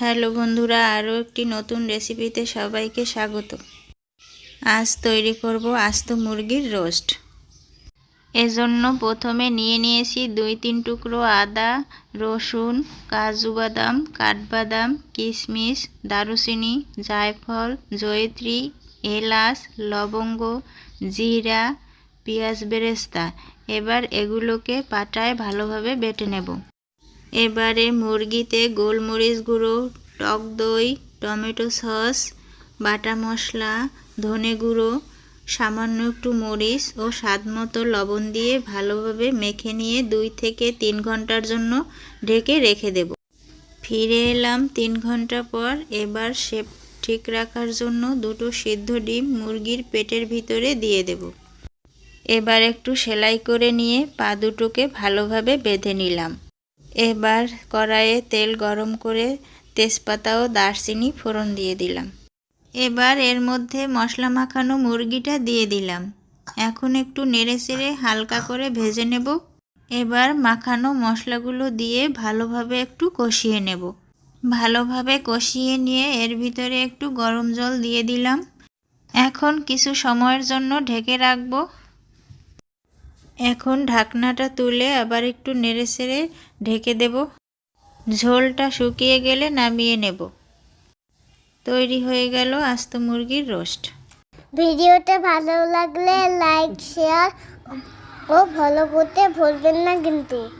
Hello বন্ধুরা, আরও একটি নতুন রেসিপিতে সবাইকে স্বাগত। আজ তৈরি করব আস্ত মুরগির রোস্ট। এজন্য প্রথমে নিয়ে নিয়েছি দুই তিন টুকরো আদা, রসুন, কাজু বাদাম, কাঠবাদাম, কিশমিশ, দারুচিনি, জায়ফল, জয়ত্রী, এলাচ, লবঙ্গ, জিরা, পেঁয়াজ বেরেস্তা। এবার এগুলোকে পাটায় ভালোভাবে বেটে নেব। এবারে মুরগিতে গোলমরিচ গুঁড়ো, টক দই, টমেটো সস, বাটা মশলা, ধনে গুঁড়ো, সামান্য একটু মরিচ ও স্বাদ মতো লবণ দিয়ে ভালোভাবে মেখে নিয়ে দুই থেকে তিন ঘণ্টার জন্য ঢেকে রেখে দেব। ফিরে এলাম তিন ঘণ্টা পর, এবার শেপ ঠিক রাখার জন্য দুটো সিদ্ধ ডিম মুরগির পেটের ভিতরে দিয়ে দেব। এবার একটু সেলাই করে নিয়ে পা দুটোকে ভালোভাবে বেঁধে নিলাম। এবার কড়াইয়ে তেল গরম করে তেজপাতা ও দারচিনি ফোড়ন দিয়ে দিলাম। এবার এর মধ্যে মশলা মাখানো মুরগিটা দিয়ে দিলাম। এখন একটু নেড়ে চেড়ে হালকা করে ভেজে নেব। এবার মাখানো মশলাগুলো দিয়ে ভালোভাবে একটু কষিয়ে নেব। ভালোভাবে কষিয়ে নিয়ে এর ভিতরে একটু গরম জল দিয়ে দিলাম। এখন কিছু সময়ের জন্য ঢেকে রাখব। এখন ঢাকনাটা তুলে আবার একটু নেড়ে সেড়ে ঢেকে দেব। ঝোলটা শুকিয়ে গেলে নামিয়ে নেব। তৈরি হয়ে গেল আস্ত মুরগির রোস্ট। ভিডিওটা ভালো লাগলে লাইক, শেয়ার ও ফলো করতে ভুলবেন না কিন্তু।